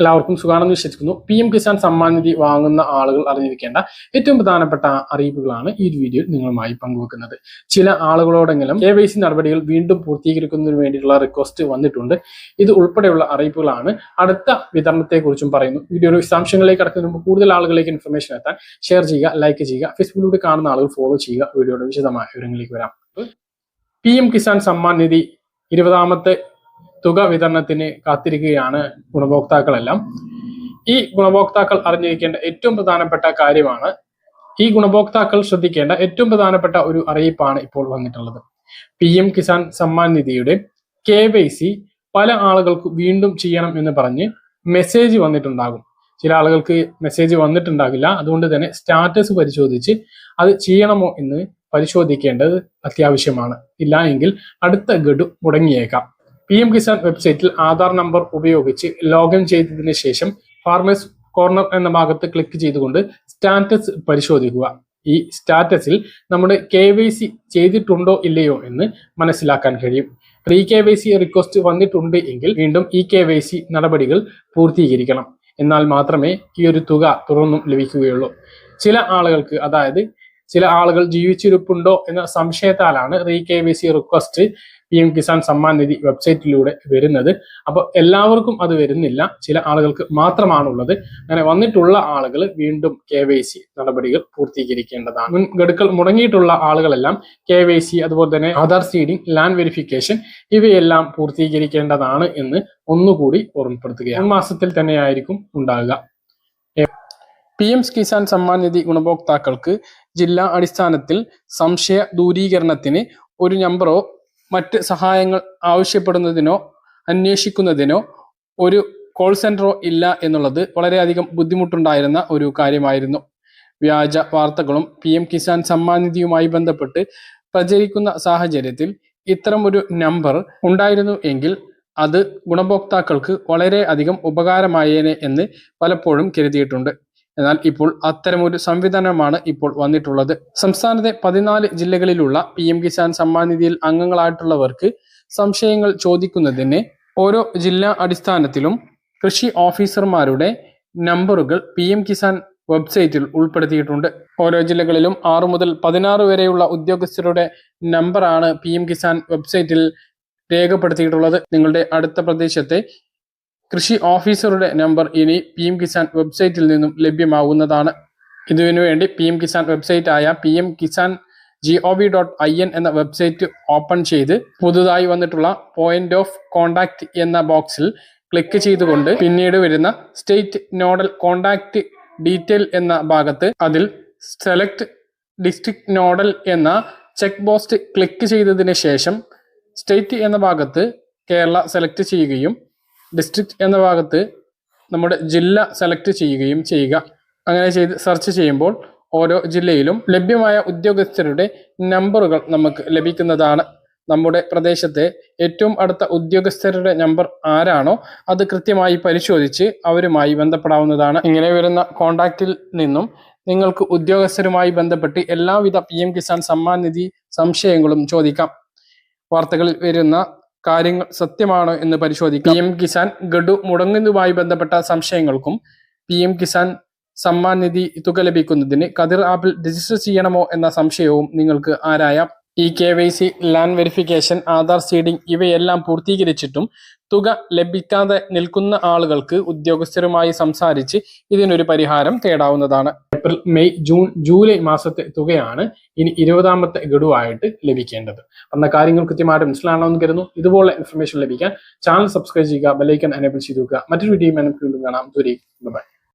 എല്ലാവർക്കും സുഖാണെന്ന് വിശ്വസിക്കുന്നു. പി എം കിസാൻ സമ്മാൻ നിധി വാങ്ങുന്ന ആളുകൾ അറിഞ്ഞിരിക്കേണ്ട ഏറ്റവും പ്രധാനപ്പെട്ട അറിയിപ്പുകളാണ് ഈ വീഡിയോയിൽ നിങ്ങളുമായി പങ്കുവെക്കുന്നത്. ചില ആളുകളോടെങ്കിലും കെ വൈ സി നടപടികൾ വീണ്ടും പൂർത്തീകരിക്കുന്നതിന് വേണ്ടിയിട്ടുള്ള റിക്വസ്റ്റ് വന്നിട്ടുണ്ട്. ഇത് ഉൾപ്പെടെയുള്ള അറിയിപ്പുകളാണ്. അടുത്ത വിതരണത്തെക്കുറിച്ചും പറയുന്നു. വീഡിയോയുടെ വിശദാംശങ്ങളിലേക്ക് കടക്കുന്നതിന് മുമ്പ് കൂടുതൽ ആളുകളിലേക്ക് ഇൻഫർമേഷൻ എത്താൻ ഷെയർ ചെയ്യുക ലൈക്ക് ചെയ്യുക ഫേസ്ബുക്കിലൂടെ കാണുന്ന ആളുകൾ ഫോളോ ചെയ്യുക. വീഡിയോയുടെ വിശദമായ വിവരങ്ങളിലേക്ക് വരാം. പി എം കിസാൻ സമ്മാൻ നിധി ഇരുപതാമത്തെ തുക വിതരണത്തിന് കാത്തിരിക്കുകയാണ് ഗുണഭോക്താക്കളെല്ലാം. ഈ ഗുണഭോക്താക്കൾ അറിഞ്ഞിരിക്കേണ്ട ഏറ്റവും പ്രധാനപ്പെട്ട കാര്യമാണ് ഈ ഗുണഭോക്താക്കൾ ശ്രദ്ധിക്കേണ്ട ഏറ്റവും പ്രധാനപ്പെട്ട ഒരു അറിയിപ്പാണ് ഇപ്പോൾ വന്നിട്ടുള്ളത്. പി എം കിസാൻ സമ്മാൻ നിധിയുടെ കെ വൈ സി പല ആളുകൾക്ക് വീണ്ടും ചെയ്യണം എന്ന് പറഞ്ഞ് മെസ്സേജ് വന്നിട്ടുണ്ടാകും. ചില ആളുകൾക്ക് മെസ്സേജ് വന്നിട്ടുണ്ടാകില്ല. അതുകൊണ്ട് തന്നെ സ്റ്റാറ്റസ് പരിശോധിച്ച് അത് ചെയ്യണമോ എന്ന് പരിശോധിക്കേണ്ടത് അത്യാവശ്യമാണ്. ഇല്ല എങ്കിൽ അടുത്ത ഗഡു മുടങ്ങിയേക്കാം. പി എം കിസാൻ വെബ്സൈറ്റിൽ ആധാർ നമ്പർ ഉപയോഗിച്ച് ലോഗിൻ ചെയ്തതിന് ശേഷം ഫാർമേഴ്സ് കോർണർ എന്ന ഭാഗത്ത് ക്ലിക്ക് ചെയ്തുകൊണ്ട് സ്റ്റാറ്റസ് പരിശോധിക്കുക. ഈ സ്റ്റാറ്റസിൽ നമ്മുടെ കെ വൈ സി ചെയ്തിട്ടുണ്ടോ ഇല്ലയോ എന്ന് മനസ്സിലാക്കാൻ കഴിയും. Re K Y C request വന്നിട്ടുണ്ട് എങ്കിൽ വീണ്ടും ഈ കെ വൈ സി നടപടികൾ പൂർത്തീകരിക്കണം. എന്നാൽ മാത്രമേ ഈ ഒരു തുക തുടർന്നും ലഭിക്കുകയുള്ളൂ. ചില ആളുകൾക്ക് അതായത് ചില ആളുകൾ ജീവിച്ചിരിപ്പുണ്ടോ എന്ന സംശയത്താലാണ് re K Y C request P M Kisan Samman Nidhi വെബ്സൈറ്റിലൂടെ വരുന്നത്. അപ്പോൾ എല്ലാവർക്കും അത് വരുന്നില്ല. ചില ആളുകൾക്ക് മാത്രമാണുള്ളത്. അങ്ങനെ വന്നിട്ടുള്ള ആളുകൾ വീണ്ടും കെ വൈ സി നടപടികൾ പൂർത്തീകരിക്കേണ്ടതാണ്. മുൻ ഗഡുക്കൾ മുടങ്ങിയിട്ടുള്ള ആളുകളെല്ലാം കെ വൈ സി അതുപോലെ തന്നെ ആധാർ സീഡിംഗ് ലാൻഡ് വെരിഫിക്കേഷൻ ഇവയെല്ലാം പൂർത്തീകരിക്കേണ്ടതാണ് എന്ന് ഒന്നുകൂടി ഓർമ്മപ്പെടുത്തുകയാണ്. മാസത്തിൽ തന്നെയായിരിക്കും ഉണ്ടാകുക. പി എം കിസാൻ സമ്മാൻ നിധി ഗുണഭോക്താക്കൾക്ക് ജില്ലാ അടിസ്ഥാനത്തിൽ സംശയ ദൂരീകരണത്തിന് ഒരു നമ്പറോ മറ്റ് സഹായങ്ങൾ ആവശ്യപ്പെടുന്നതിനോ അന്വേഷിക്കുന്നതിനോ ഒരു കോൾ സെന്ററോ ഇല്ല എന്നുള്ളത് വളരെയധികം ബുദ്ധിമുട്ടുണ്ടായിരുന്ന ഒരു കാര്യമായിരുന്നു. വ്യാജ വാർത്തകളും പി എം കിസാൻ സമ്മാൻ നിധിയുമായി ബന്ധപ്പെട്ട് പ്രചരിക്കുന്ന സാഹചര്യത്തിൽ ഇത്തരം ഒരു നമ്പർ ഉണ്ടായിരുന്നു എങ്കിൽ അത് ഗുണഭോക്താക്കൾക്ക് വളരെ അധികം ഉപകാരമായേനെ എന്ന് പലപ്പോഴും കരുതിയിട്ടുണ്ട്. എന്നാൽ ഇപ്പോൾ അത്തരമൊരു സംവിധാനമാണ് ഇപ്പോൾ വന്നിട്ടുള്ളത്. സംസ്ഥാനത്തെ പതിനാല് ജില്ലകളിലുള്ള പി എം കിസാൻ സമ്മാൻ നിധിയിൽ അംഗങ്ങളായിട്ടുള്ളവർക്ക് സംശയങ്ങൾ ചോദിക്കുന്നതിന് ഓരോ ജില്ലാ അടിസ്ഥാനത്തിലും കൃഷി ഓഫീസർമാരുടെ നമ്പറുകൾ പി എം കിസാൻ വെബ്സൈറ്റിൽ ഉൾപ്പെടുത്തിയിട്ടുണ്ട്. ഓരോ ജില്ലകളിലും ആറു മുതൽ പതിനാറ് വരെയുള്ള ഉദ്യോഗസ്ഥരുടെ നമ്പറാണ് പി എം കിസാൻ വെബ്സൈറ്റിൽ രേഖപ്പെടുത്തിയിട്ടുള്ളത്. നിങ്ങളുടെ അടുത്ത പ്രദേശത്തെ കൃഷി ഓഫീസറുടെ നമ്പർ ഇനി പി എം കിസാൻ വെബ്സൈറ്റിൽ നിന്നും ലഭ്യമാവുന്നതാണ്. ഇതിനു വേണ്ടി പി എം കിസാൻ വെബ്സൈറ്റ് ആയ P M Kisan G O V dot I N എന്ന വെബ്സൈറ്റ് ഓപ്പൺ ചെയ്ത് പുതുതായി വന്നിട്ടുള്ള പോയിന്റ് ഓഫ് കോണ്ടാക്ട് എന്ന ബോക്സിൽ ക്ലിക്ക് ചെയ്തുകൊണ്ട് പിന്നീട് വരുന്ന സ്റ്റേറ്റ് നോഡൽ കോണ്ടാക്ട് ഡീറ്റെയിൽ എന്ന ഭാഗത്ത് അതിൽ സെലക്ട് ഡിസ്ട്രിക്ട് നോഡൽ എന്ന ചെക്ക് ബോക്സ് ക്ലിക്ക് ചെയ്തതിന് ശേഷം സ്റ്റേറ്റ് എന്ന ഭാഗത്ത് കേരള സെലക്ട് ചെയ്യുകയും ഡിസ്ട്രിക്ട് എന്ന ഭാഗത്ത് നമ്മുടെ ജില്ല സെലക്ട് ചെയ്യുകയും ചെയ്യുക. അങ്ങനെ ചെയ്ത് സെർച്ച് ചെയ്യുമ്പോൾ ഓരോ ജില്ലയിലും ലഭ്യമായ ഉദ്യോഗസ്ഥരുടെ നമ്പറുകൾ നമുക്ക് ലഭിക്കുന്നതാണ്. നമ്മുടെ പ്രദേശത്തെ ഏറ്റവും അടുത്ത ഉദ്യോഗസ്ഥരുടെ നമ്പർ ആരാണോ അത് കൃത്യമായി പരിശോധിച്ച് അവരുമായി ബന്ധപ്പെടാവുന്നതാണ്. ഇങ്ങനെ വരുന്ന കോണ്ടാക്റ്റിൽ നിന്നും നിങ്ങൾക്ക് ഉദ്യോഗസ്ഥരുമായി ബന്ധപ്പെട്ട് എല്ലാവിധ പി എം കിസാൻ സമ്മാൻ നിധി സംശയങ്ങളും ചോദിക്കാം. വാർത്തകളിൽ വരുന്ന കാര്യങ്ങൾ സത്യമാണോ എന്ന് പരിശോധിക്കാം. പി എം കിസാൻ ഗഡു മുടങ്ങുന്നതുമായി ബന്ധപ്പെട്ട സംശയങ്ങൾക്കും പി എം കിസാൻ സമ്മാൻ നിധി തുക ലഭിക്കുന്നതിന് കതിർ ആപ്പിൽ രജിസ്റ്റർ ചെയ്യണമോ എന്ന സംശയവും നിങ്ങൾക്ക് ആരായാം? ഈ K Y C land verification Aadhaar seeding ഇവയെല്ലാം പൂർത്തീകരിച്ചിട്ടും തുക ലഭിക്കാതെ നിൽക്കുന്ന ആളുകൾക്ക് ഉദ്യോഗസ്ഥരുമായി സംസാരിച്ച് ഇതിനൊരു പരിഹാരം തേടാവുന്നതാണ്. ഏപ്രിൽ മെയ് ജൂൺ ജൂലൈ മാസത്തെ തുകയാണ് ഇനി ഇരുപതാമത്തെ ഗഡുവായിട്ട് ലഭിക്കേണ്ടത്. അന്ന കാര്യങ്ങൾ കൃത്യമായിട്ട് മനസ്സിലാണെന്ന് കരുതുന്നു. ഇതുപോലെ ഇൻഫർമേഷൻ ലഭിക്കാൻ ചാനൽ സബ്സ്ക്രൈബ് ചെയ്യുക ബെലൈക്കൻ എനേബിൾ ചെയ്തു മറ്റൊരു വീഡിയോ കാണാം. ദൂരേക്ക് ബൈ